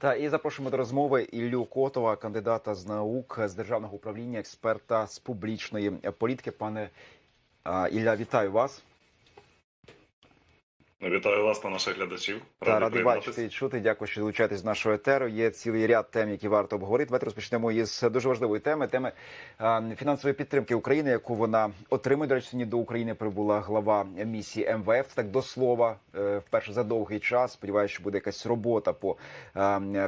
Та і запрошуємо до розмови Іллю Котова, кандидата з наук з державного управління, експерта з публічної політики. Пане Ілля, вітаю вас. Вітаю вас та наших глядачів. Та радий приєднатись. бачити і чути. Дякую, що долучаєтесь до нашого етеру. Є цілий ряд тем, які варто обговорити. Давайте розпочнемо із дуже важливої теми теми фінансової підтримки України, яку вона отримує. До речі, сьогодні до України прибула глава місії МВФ. Так до слова, е, вперше за довгий час. Сподіваюся, що буде якась робота по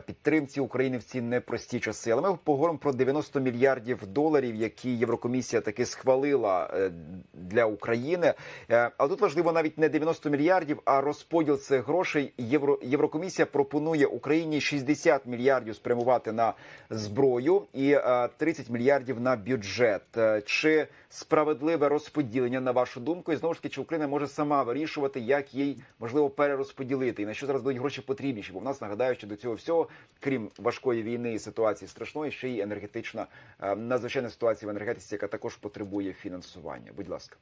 підтримці України в ці непрості часи. Але ми поговоримо про 90 мільярдів доларів, які Єврокомісія таки схвалила е, для України. Е, Але тут важливо навіть не 90 мільярдів, а розподіл цих грошей. Євро Єврокомісія пропонує Україні 60 мільярдів спрямувати на зброю і е, 30 мільярдів на бюджет. Е, Чи справедливе розподілення на вашу думку? І знову ж таки, чи Україна може сама вирішувати, як їй можливо перерозподілити і на що зараз будуть гроші потрібніші? Бо в нас нагадаю, що до цього всього, крім важкої війни і ситуації страшної, ще й енергетична е, надзвичайна ситуація в енергетиці, яка також потребує фінансування. Будь ласка.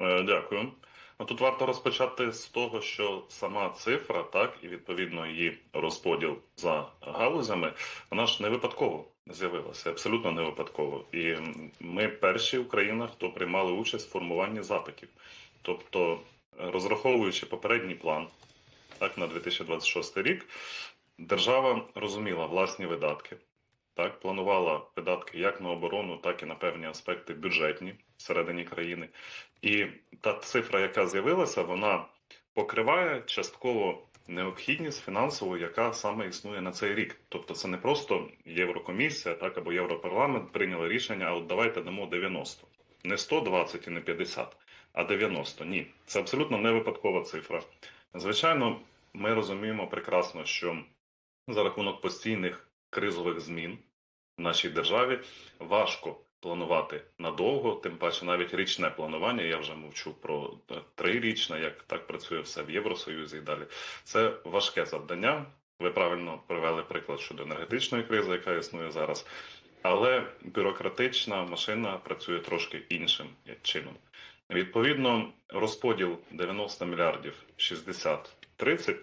Е, Дякую. Тут варто розпочати з того, що сама цифра, так, і відповідно її розподіл за галузями, вона ж не випадково з'явилася, абсолютно не випадково. І ми перші Україна, хто приймали участь в формуванні запитів. Тобто, розраховуючи попередній план, так, на 2026 рік, держава розуміла власні видатки. Так, планувала видатки як на оборону, так і на певні аспекти бюджетні всередині країни. І та цифра, яка з'явилася, вона покриває частково необхідність фінансову, яка саме існує на цей рік. Тобто, це не просто Єврокомісія, так або Європарламент прийняли рішення, а от давайте дамо 90. Не 120 і не 50, а 90. Ні, це абсолютно не випадкова цифра. Звичайно, ми розуміємо прекрасно, що за рахунок постійних кризових змін в нашій державі важко планувати надовго, тим паче навіть річне планування. Я вже мовчу про е, трирічне, як так працює все в Євросоюзі і далі. Це важке завдання. Ви правильно привели приклад щодо енергетичної кризи, яка існує зараз. Але бюрократична машина працює трошки іншим чином. Відповідно, розподіл 90 мільярдів 60-30,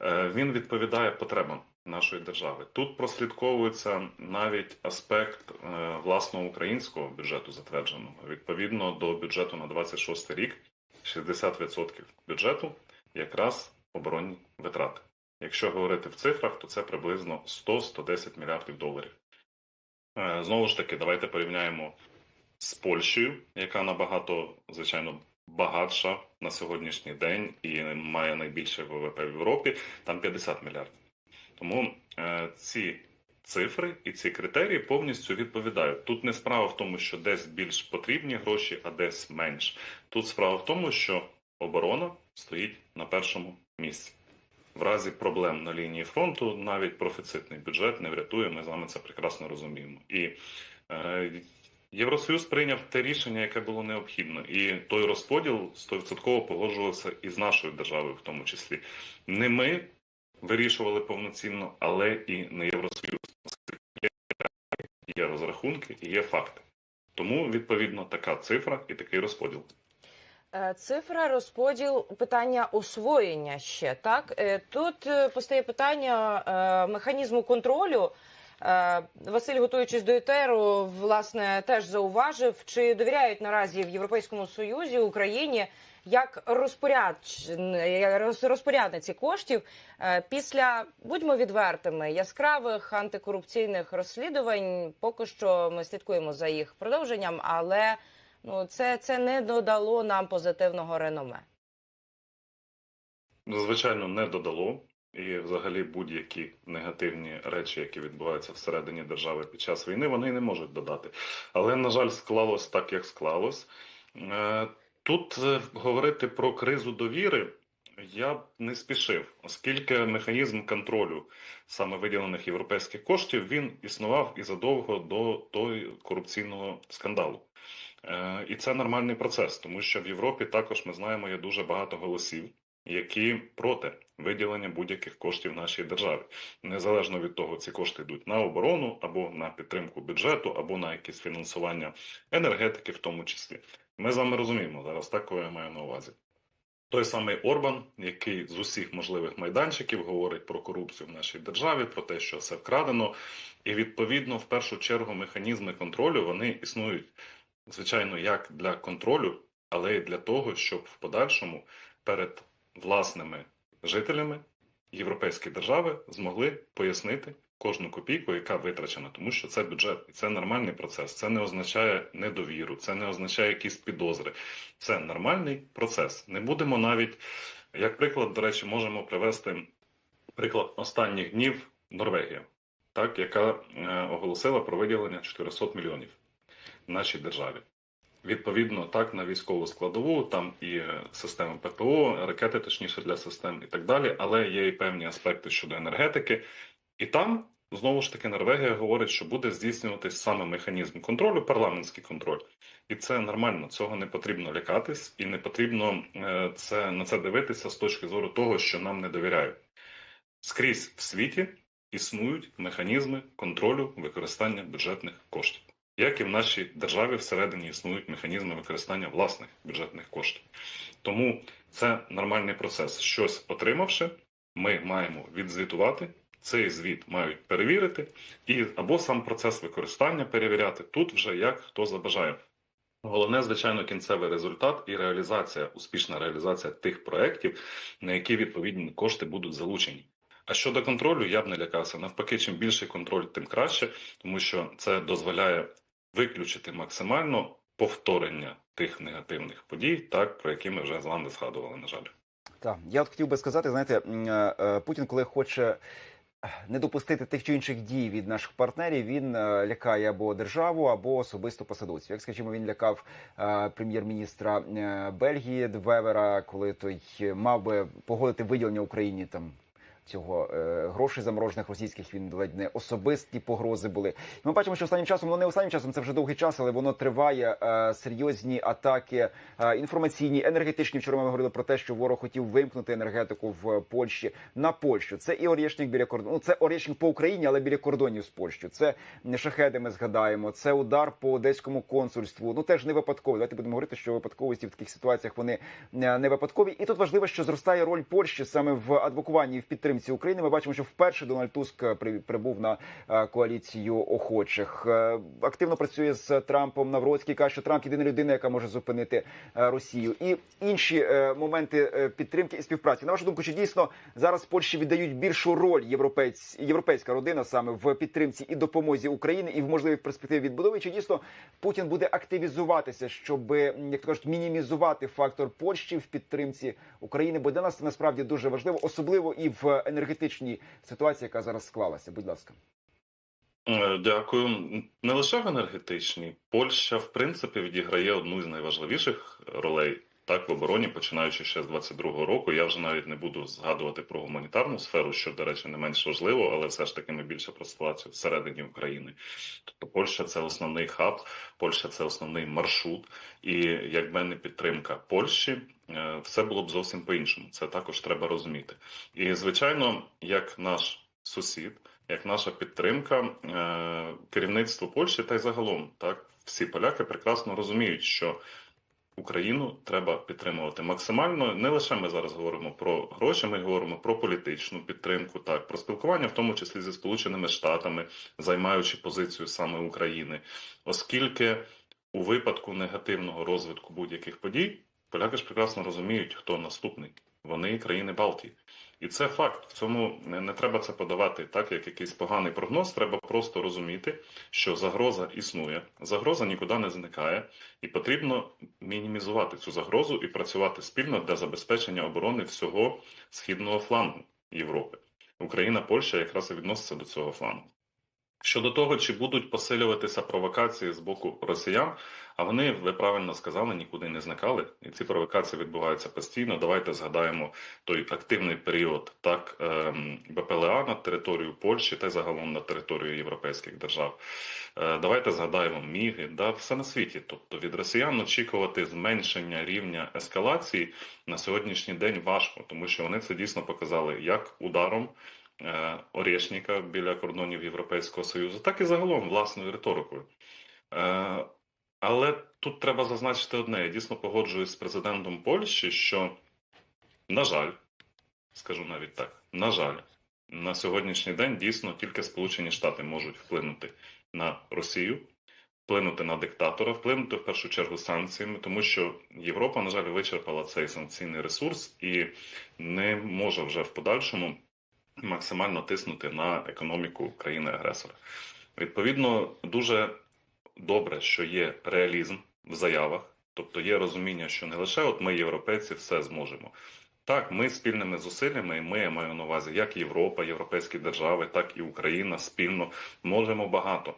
е, він відповідає потребам нашої держави. Тут прослідковується навіть аспект е, власного українського бюджету затвердженого. Відповідно до бюджету на 26 рік 60% бюджету якраз оборонні витрати. Якщо говорити в цифрах, то це приблизно 100-110 мільярдів доларів. Е, Знову ж таки, давайте порівняємо з Польщею, яка набагато, звичайно, багатша на сьогоднішній день і має найбільше ВВП в Європі, там 50 мільярдів. Тому е, ці цифри і ці критерії повністю відповідають. Тут не справа в тому, що десь більш потрібні гроші, а десь менш. Тут справа в тому, що оборона стоїть на першому місці. В разі проблем на лінії фронту навіть профіцитний бюджет не врятує. Ми з вами це прекрасно розуміємо. І е, Євросоюз прийняв те рішення, яке було необхідно, і той розподіл 100% погоджувався і з нашою державою, в тому числі. Не ми вирішували повноцінно, але і не Євросоюз. Є, розрахунки і є факти. Тому відповідно така цифра і такий розподіл. Е, Цифра, розподіл, питання освоєння ще так. Е, Тут е, постає питання механізму контролю. Василь, готуючись до етеру, власне, теж зауважив, чи довіряють наразі в Європейському Союзі Україні як розпорядч... роз- розпорядниці коштів е, після, будьмо відвертими, яскравих антикорупційних розслідувань. Поки що ми слідкуємо за їх продовженням, але ну це, це не додало нам позитивного реноме. Звичайно, не додало. І, взагалі, будь-які негативні речі, які відбуваються всередині держави під час війни, вони не можуть додати. Але, на жаль, склалось так, як склалось. Тут е, говорити про кризу довіри я б не спішив, оскільки механізм контролю саме виділених європейських коштів він існував і задовго до того корупційного скандалу. Е, І це нормальний процес, тому що в Європі також ми знаємо є дуже багато голосів, які проти виділення будь-яких коштів нашій державі, незалежно від того, ці кошти йдуть на оборону або на підтримку бюджету, або на якесь фінансування енергетики, в тому числі. Ми з вами розуміємо зараз, так кого я маю на увазі. Той самий Орбан, який з усіх можливих майданчиків говорить про корупцію в нашій державі, про те, що все вкрадено, і відповідно, в першу чергу, механізми контролю вони існують, звичайно, як для контролю, але й для того, щоб в подальшому перед власними жителями європейські держави змогли пояснити кожну копійку, яка витрачена, тому що це бюджет, і це нормальний процес. Це не означає недовіру, це не означає якісь підозри. Це нормальний процес. Не будемо навіть, як приклад, до речі, можемо привести приклад останніх днів Норвегія, так, яка е, оголосила про виділення 400 мільйонів нашій державі. Відповідно, так на військову складову, там і е, системи ППО, ракети, точніше для систем і так далі, але є і певні аспекти щодо енергетики. І там знову ж таки Норвегія говорить, що буде здійснюватись саме механізм контролю, парламентський контроль. І це нормально, цього не потрібно лякатись, і не потрібно е, це на це дивитися з точки зору того, що нам не довіряють. Скрізь в світі існують механізми контролю використання бюджетних коштів. Як і в нашій державі всередині існують механізми використання власних бюджетних коштів. Тому це нормальний процес. Щось отримавши, ми маємо відзвітувати. Цей звіт мають перевірити, і або сам процес використання перевіряти тут вже як хто забажає. Головне, звичайно, кінцевий результат і реалізація, успішна реалізація тих проєктів, на які відповідні кошти будуть залучені. А щодо контролю, я б не лякався. Навпаки, чим більший контроль, тим краще, тому що це дозволяє виключити максимально повторення тих негативних подій, так про які ми вже з вами згадували, на жаль. Так, я от хотів би сказати, знаєте, е, е, Путін, коли хоче не допустити тих чи інших дій від наших партнерів, він е, лякає або державу, або особисто посадовців. Як скажімо, він лякав е, прем'єр-міністра е, Бельгії Двевера, коли той мав би погодити виділення Україні там. Цього е, грошей заморожених російських він ледь не особисті погрози були. Ми бачимо, що останнім часом, ну не останнім часом, це вже довгий час, але воно триває. Е, серйозні атаки е, інформаційні, енергетичні. Вчора ми говорили про те, що ворог хотів вимкнути енергетику в Польщі на Польщу. Це і Орєшник біля кордону. Ну, це Орєшник по Україні, але біля кордонів з Польщею. Це шахеди. Ми згадаємо. Це удар по одеському консульству. Ну теж не випадково. Давайте будемо говорити, що випадковості в таких ситуаціях вони не випадкові. І тут важливо, що зростає роль Польщі саме в адвокуванні і в підтримці України. Ми бачимо, що вперше Дональд Туск е, при- прибув на е, коаліцію охочих. Е, Активно працює з Трампом. Навроцький каже, що Трамп єдина людина, яка може зупинити Росію. І інші моменти підтримки і співпраці. На вашу думку, чи дійсно зараз Польщі віддають більшу роль європейць, європейська родина саме в підтримці і допомозі України і в можливій перспективі відбудови? Чи дійсно Путін буде активізуватися, щоб як кажуть, мінімізувати фактор Польщі в підтримці України? Бо для нас це насправді дуже важливо, особливо і в енергетичній ситуації, яка зараз склалася. Будь ласка. Е, Дякую. Не лише в енергетичній. Польща, в принципі, відіграє одну з найважливіших ролей так в обороні, починаючи ще з 22-го року. Я вже навіть не буду згадувати про гуманітарну сферу, що, до речі, не менш важливо, але все ж таки ми більше про ситуацію всередині України. Тобто Польща це основний хаб, Польща це основний маршрут, і якби не підтримка Польщі, е, все було б зовсім по-іншому. Це також треба розуміти. І звичайно, як наш сусід як наша підтримка е, керівництво Польщі та й загалом так всі поляки прекрасно розуміють, що Україну треба підтримувати максимально. Не лише ми зараз говоримо про гроші, ми говоримо про політичну підтримку, так про спілкування, в тому числі зі Сполученими Штатами, займаючи позицію саме України, оскільки у випадку негативного розвитку будь-яких подій поляки ж прекрасно розуміють, хто наступний. Вони країни Балтії. І це факт. В цьому не, треба це подавати так, як якийсь поганий прогноз. Треба просто розуміти, що загроза існує, загроза нікуди не зникає, і потрібно мінімізувати цю загрозу і працювати спільно для забезпечення оборони всього східного флангу Європи. Україна, Польща якраз і відноситься до цього флангу. Щодо того, чи будуть посилюватися провокації з боку росіян, а вони, ви правильно сказали, нікуди не зникали, і ці провокації відбуваються постійно. Давайте згадаємо той активний період так ем, БПЛА на територію Польщі та загалом на територію європейських держав. Е, Давайте згадаємо Міги, да, все на світі. Тобто від росіян очікувати зменшення рівня ескалації на сьогоднішній день важко, тому що вони це дійсно показали як ударом. Е, Орєшніка біля кордонів Європейського Союзу, так і загалом власною риторикою. Е, Але тут треба зазначити одне: я дійсно погоджуюсь з президентом Польщі, що На жаль, скажу навіть так, на жаль, на сьогоднішній день дійсно тільки Сполучені Штати можуть вплинути на Росію, вплинути на диктатора, вплинути в першу чергу санкціями, тому що Європа, на жаль, вичерпала цей санкційний ресурс і не може вже в подальшому максимально тиснути на економіку країни-агресора. Відповідно, дуже добре, що є реалізм в заявах, тобто є розуміння, що не лише от ми, європейці, все зможемо. Так, ми спільними зусиллями, і ми я маю на увазі, як Європа, європейські держави, так і Україна спільно можемо багато.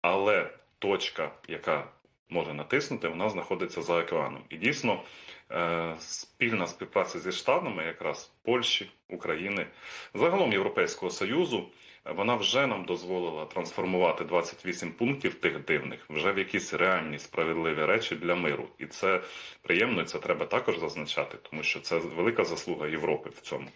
Але точка, яка може натиснути, вона знаходиться за океаном. І дійсно е, спільна співпраця зі Штатами, якраз Польщі, України, загалом Європейського Союзу, вона вже нам дозволила трансформувати 28 пунктів тих дивних вже в якісь реальні справедливі речі для миру. І це приємно, і це треба також зазначати, тому що це велика заслуга Європи в цьому.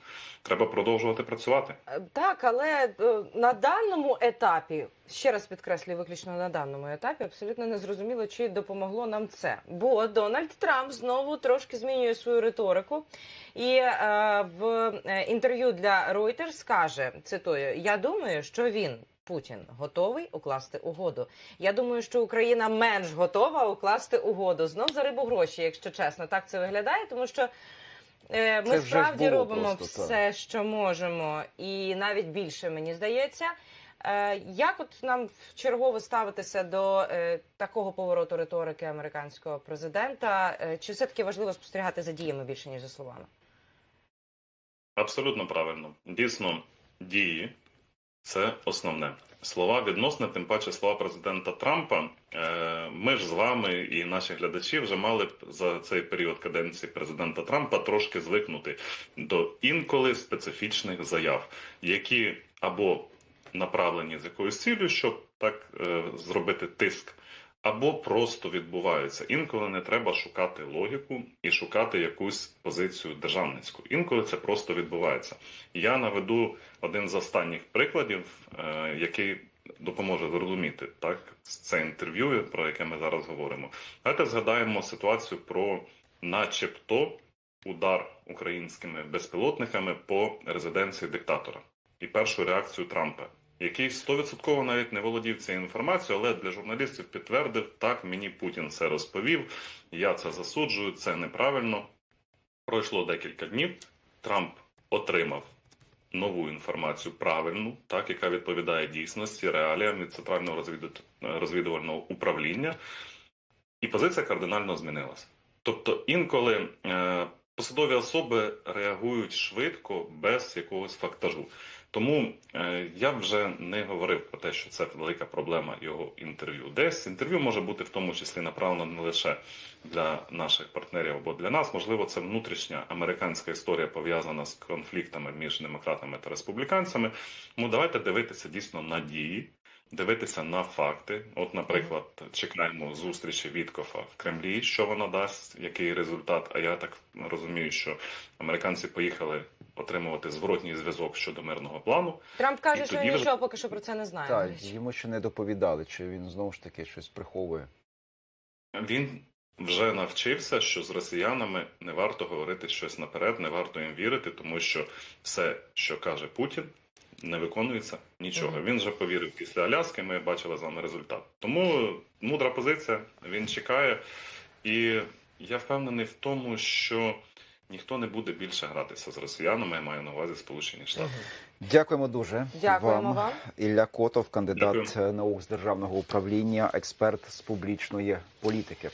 Треба продовжувати працювати. Е, Так, але е, на даному етапі, ще раз підкреслюю, виключно на даному етапі, абсолютно не зрозуміло, чи допомогло нам це. Бо Дональд Трамп знову трошки змінює свою риторику. І е, в е, інтерв'ю для Reuters каже: цитую: Я думаю, що він. Путін готовий укласти угоду. Я думаю, що Україна менш готова укласти угоду. Знов за рибу гроші, якщо чесно, так це виглядає, тому що е, Це ми вже справді робимо просто, все, що можемо, і навіть більше мені здається. Е, як от нам чергово ставитися до е, такого повороту риторики американського президента? Е, чи все таки важливо спостерігати за діями більше ніж за словами? Абсолютно правильно. Дійсно, дії це основне. Слова відносне, тим паче слова президента Трампа. Ми ж з вами і наші глядачі вже мали б за цей період каденції президента Трампа трошки звикнути до інколи специфічних заяв, які або направлені з якоюсь ціллю, щоб так е, зробити тиск, або просто відбуваються. Інколи не треба шукати логіку і шукати якусь позицію державницьку. Інколи це просто відбувається. Я наведу один з останніх прикладів, е, який допоможе зрозуміти так це інтерв'ю, про яке ми зараз говоримо. Давайте згадаємо ситуацію про, начебто, удар українськими безпілотниками по резиденції диктатора і першу реакцію Трампа. Який стовідсотково навіть не володів цією інформацією, але для журналістів підтвердив, так мені Путін це розповів. Я це засуджую, це неправильно. Пройшло декілька днів. Трамп отримав нову інформацію правильну, так яка відповідає дійсності, реаліям від центрального розвідувального управління, і позиція кардинально змінилася. Тобто, інколи е, посадові особи реагують швидко без якогось фактажу. Тому е, я вже не говорив про те, що це велика проблема його інтерв'ю. Десь інтерв'ю може бути в тому числі направлено не лише для наших партнерів або для нас. Можливо, це внутрішня американська історія пов'язана з конфліктами між демократами та республіканцями. Тому давайте дивитися дійсно на дії, дивитися на факти. От, наприклад, чекаємо зустрічі Віткофа в Кремлі, що вона дасть, який результат. А я так розумію, що американці поїхали отримувати зворотній зв'язок щодо мирного плану. Трамп каже, І що тоді вже- нічого поки що про це не знає. Так, йому ще не доповідали, чи він знову ж таки щось приховує. Він вже навчився, що з росіянами не варто говорити щось наперед, не варто їм вірити, тому що все, що каже Путін, не виконується нічого. Мгм. Він вже повірив після Аляски. Ми бачили з вами результат. Тому мудра позиція. Він чекає, і я впевнений в тому, що ніхто не буде більше гратися з росіянами. Я маю на увазі Сполучені Штати. Дякуємо дуже. Дякуємо вам. Ілля Котов, кандидат Дякую. наук з державного управління, експерт з публічної політики.